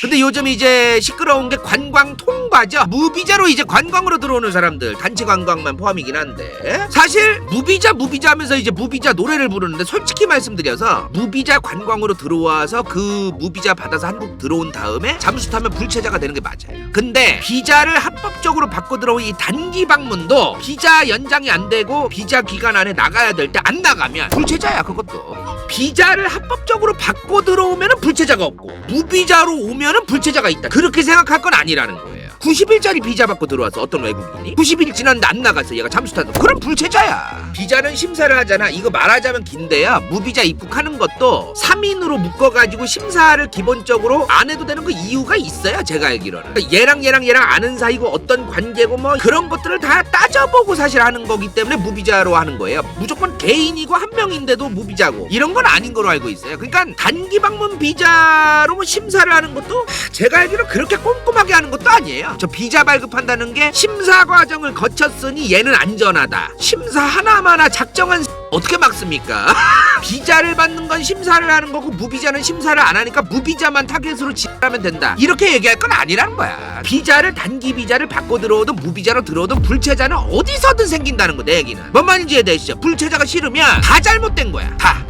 근데 요즘 이제 시끄러운 게 관광 통과죠. 무비자로 이제 관광으로 들어오는 사람들 단체 관광만 포함이긴 한데 사실 무비자 무비자 하면서 이제 무비자 노래를 부르는데 솔직히 말씀드려서 무비자 관광으로 들어와서 그 무비자 받아서 한국 들어온 다음에 잠수 타면 불체자가 되는 게 맞아요. 근데 비자를 합법적으로 받고 들어온 이 단기 방문도 비자 연장이 안 되고 비자 기간 안에 나가야 될 때 안 나가면 불체자야 그것도. 비자를 합법적으로 받고 들어오면은 불체자가 없고 무비자로 오면은 불체자가 있다. 그렇게 생각할 건 아니라는 거예요. 90일짜리 비자 받고 들어와서 어떤 외국인이 90일 지났는데 안 나갔어. 얘가 잠수 타서 그럼 불체자야. 비자는 심사를 하잖아. 이거 말하자면 긴데요. 무비자 입국하는 것도 3인으로 묶어가지고 심사를 기본적으로 안 해도 되는 그 이유가 있어요. 제가 알기로는. 그러니까 얘랑 얘랑 얘랑 아는 사이고 어떤 관계 고 뭐 그런 것들을 다 따져보고 사실 하는 거기 때문에 무비자로 하는 거예요. 무조건 개인이고 한 명인데도 무비자고 이런 건 아닌 걸로 알고 있어요. 그러니까 단기 방문 비자로 뭐 심사를 하는 것도 하, 제가 알기로 그렇게 꼼꼼하게 하는 것도 아니에요. 저 비자 발급한다는 게 심사 과정을 거쳤으니 얘는 안전하다. 심사 하나마나 작정한 어떻게 막습니까? 비자를 받는 건 심사를 하는 거고 무비자는 심사를 안 하니까 무비자만 타겟으로 지하면 된다. 이렇게 얘기할 건 아니라는 거야. 비자를 단기 비자를 받고 들어오든 무비자로 들어오든 불체자는 어디서든 생긴다는 거 내 얘기는. 뭔 말인지 이해되시죠? 불체자가 싫으면 다 잘못된 거야. 다.